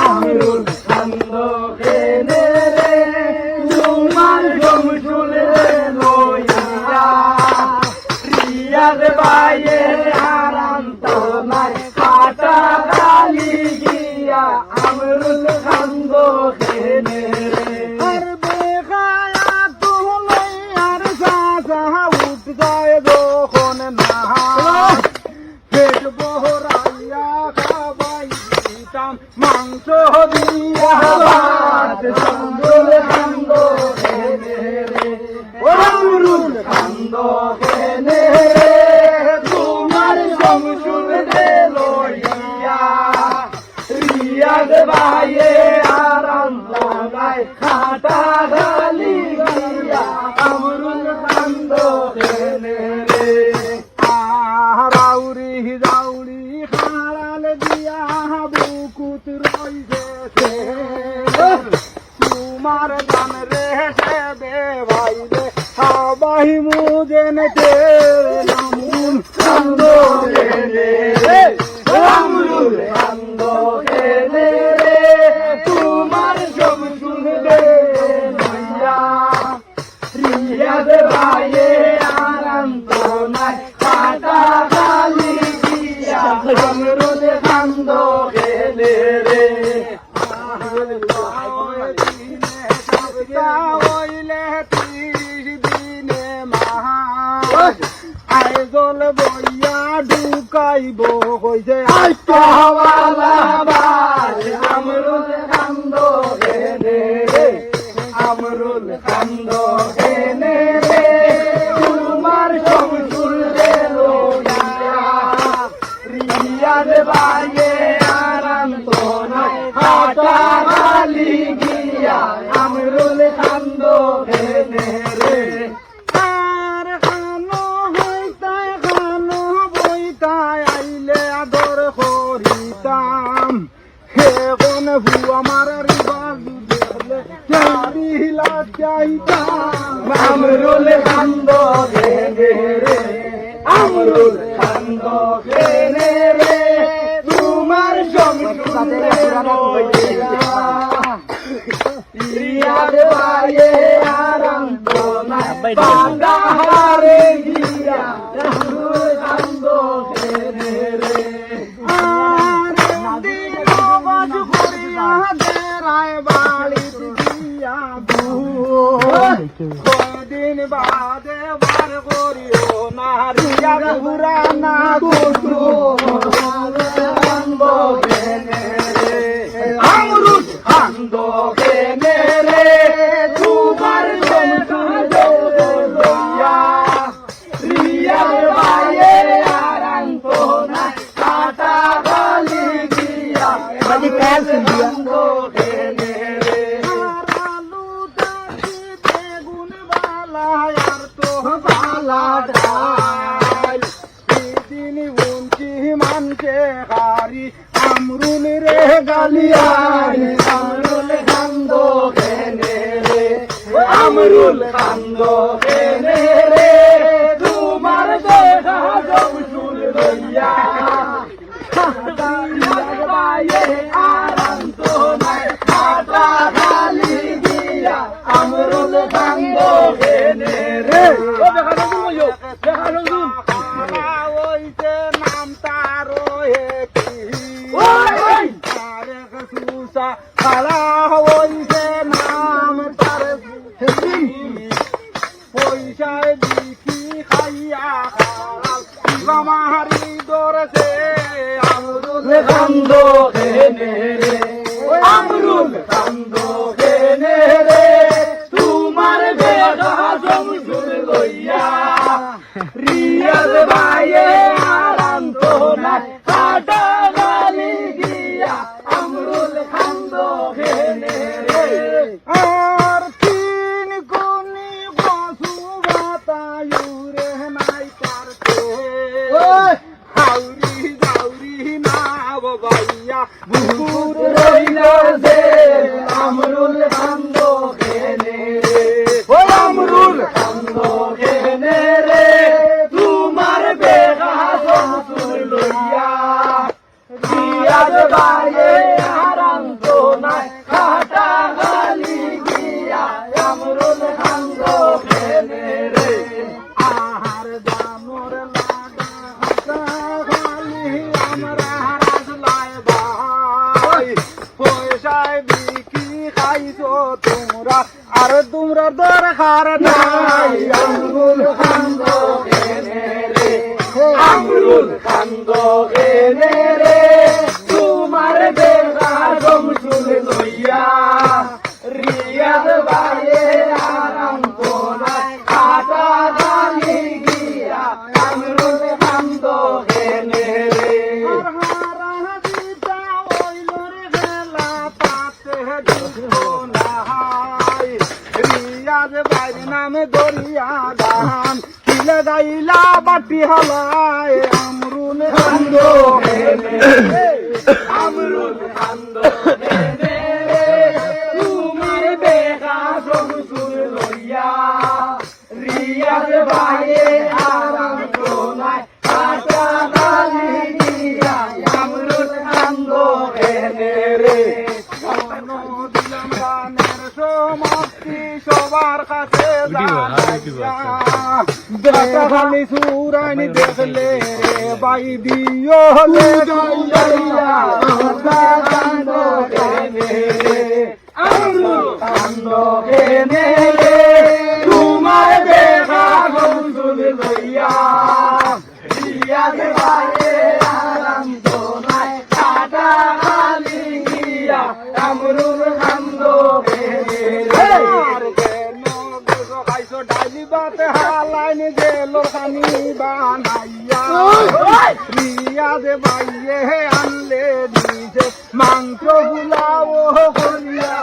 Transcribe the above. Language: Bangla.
আমরুল খান্দ কেনে রে তোমার জমজুল লইয়া রিয়াদ বাইয়ে আরাম তো নাই কাটা কালি গিয়া আমরুল পেট বহরাইয়া খাবাই দিতাম মাংস দিয়া আবাদ জমজুল খান্দ কেনে রে। কেনে তোমার জমজুল রে। লইয়া রিয়াদ বাইয়ে মুজেন তে নামুন খান্দ কেনে রে আমরুল খান্দ কেনে রে তোমার সব শুনবে রিয়াদ বাইয়ে ঢুকাইব কইছে আইকাওয়ালা বাই আমরুল খান্দ কেনে রে আমরুল খান্দ হে কোন ভু আমার রিবাজ দেখলে চাইলা চাইতাম আমরুল খান্দ কেনে রে আমরুল খান্দ কেনে রে তোমার সমসুন্দরে আরাম তো দিন বাদে বার করিও না রিয়া ঘুরা না বালা ডাল দিন উঞ্চি মানছে হারি আমরুল রে গালিয়ারি। আমরুল খান্দ কেনে রে? আমরুল খান্দ কেনে রে? তোমার দেখা লইয়া। কাটা খালি গিয়া আমরুল খান্দ কেনে রে? বুকুর রইল দে আমরুল কান্দ খেনে ও আমরুল কান্দ খেনে রে। তোমার বেগা সসুর লইয়া দিয়াজ বাইয়ে তোমরা আর তোমরা দরকার নাই আঙ্গুল খান্দ এনে রে। আঙ্গুল খান্দ এনে দান কিলে গাইলা বাটি হলায় আমরুল রে আমরুল সমাপ্তি সবার কাছে খালি সুরানি দেখলে রে বাই দিও লে লইয়া কাটা কান্দ এনে রে আমরুল তোমার লইয়া। কাটা গিয়া খান্দ রিয়াদ বাইয়ে আনলে নিজে। মাংস গুলাও করিয়া